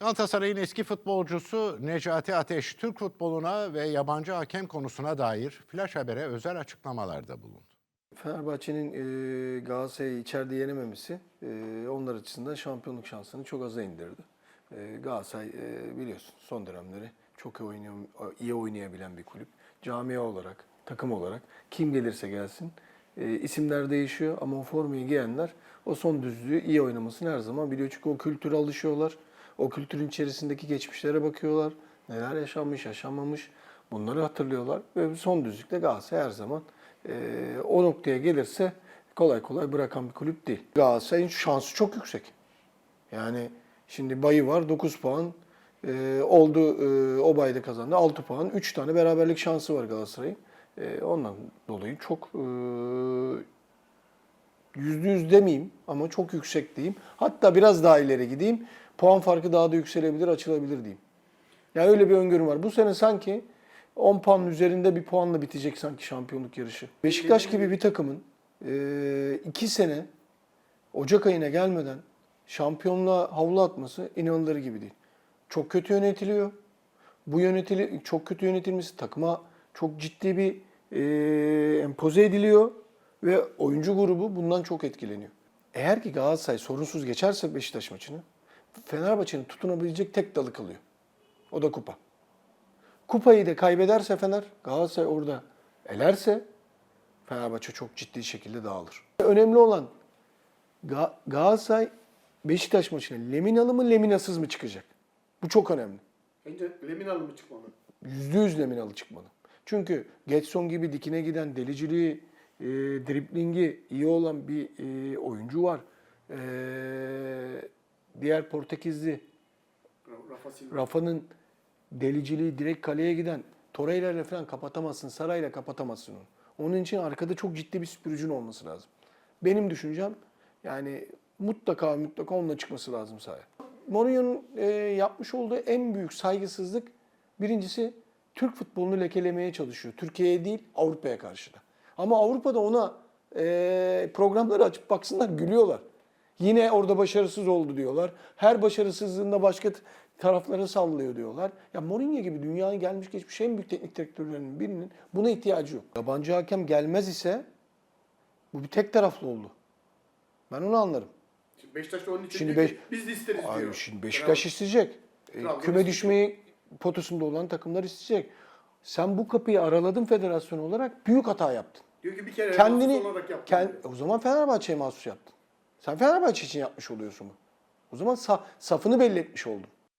Galatasaray'ın eski futbolcusu Necati Ateş, Türk futboluna ve yabancı hakem konusuna dair Flash Haber'e özel açıklamalarda bulundu. Fenerbahçe'nin e, Galatasaray'ı içeride yenememesi e, onlar açısından şampiyonluk şansını çok aza indirdi. E, Galatasaray e, biliyorsun son dönemleri çok iyi, oynuyor, iyi oynayabilen bir kulüp. Camia olarak, takım olarak kim gelirse gelsin e, isimler değişiyor ama o formayı giyenler o son düzlüğü iyi oynamasını her zaman biliyor. Çünkü o kültüre alışıyorlar. O kültürün içerisindeki geçmişlere bakıyorlar. Neler yaşanmış, yaşanmamış bunları hatırlıyorlar. Ve son düzlükte Galatasaray her zaman e, o noktaya gelirse kolay kolay bırakan bir kulüp değil. Galatasaray'ın şansı çok yüksek. Yani şimdi bayı var 9 puan. E, oldu e, o bayda kazandı 6 puan. 3 tane beraberlik şansı var Galatasaray'ın. E, ondan dolayı çok e, yüzde yüz demeyeyim ama çok yüksek diyeyim. Hatta biraz daha ileri gideyim. Puan farkı daha da yükselebilir, açılabilir diyeyim. Yani öyle bir öngörüm var. Bu sene sanki 10 puanın üzerinde bir puanla bitecek sanki şampiyonluk yarışı. Beşiktaş gibi bir takımın 2 sene Ocak ayına gelmeden şampiyonluğa havlu atması inanılır gibi değil. Çok kötü yönetiliyor. Bu yönetili çok kötü yönetilmesi takıma çok ciddi bir e, empoze ediliyor ve oyuncu grubu bundan çok etkileniyor. Eğer ki Galatasaray sorunsuz geçerse Beşiktaş maçını Fenerbahçe'nin tutunabilecek tek dalı kalıyor. O da kupa. Kupayı da kaybederse Fener, Galatasaray orada elerse Fenerbahçe çok ciddi şekilde dağılır. Önemli olan Ga- Galatasaray Beşiktaş maçına Leminalı mı Leminasız mı çıkacak? Bu çok önemli. Bence Leminalı mı çıkmalı? Yüzde yüz Leminalı çıkmalı. Çünkü Getson gibi dikine giden deliciliği, e, driplingi iyi olan bir e, oyuncu var. E, diğer Portekizli Rafa. Rafa'nın deliciliği direkt kaleye giden Torreira ile falan kapatamazsın. Sarayla kapatamazsın onu. Onun için arkada çok ciddi bir süpürücün olması lazım. Benim düşüncem yani mutlaka mutlaka onunla çıkması lazım sahaya. Mourinho'nun e, yapmış olduğu en büyük saygısızlık birincisi Türk futbolunu lekelemeye çalışıyor. Türkiye'ye değil Avrupa'ya karşı da. Ama Avrupa'da ona e, programları açıp baksınlar gülüyorlar. Yine orada başarısız oldu diyorlar. Her başarısızlığında başka taraflara sallıyor diyorlar. Ya Mourinho gibi dünyanın gelmiş geçmiş en büyük teknik direktörlerinin birinin buna ihtiyacı yok. Yabancı hakem gelmez ise bu bir tek taraflı oldu. Ben onu anlarım. Şimdi Beşiktaş da onun için Şimdi Beş- biz de isteriz Ay, diyor. şimdi Beşiktaş isteyecek. E, Trabzon küme düşmeyi potasında olan takımlar isteyecek. Sen bu kapıyı araladın federasyon olarak büyük hata yaptın. Diyor ki bir kere Kendini olarak yaptım. kend- diyor. o zaman Fenerbahçe'ye mahsus yaptın. Sen Fenerbahçe için yapmış oluyorsun bu. O zaman sa- safını belli etmiş oldun.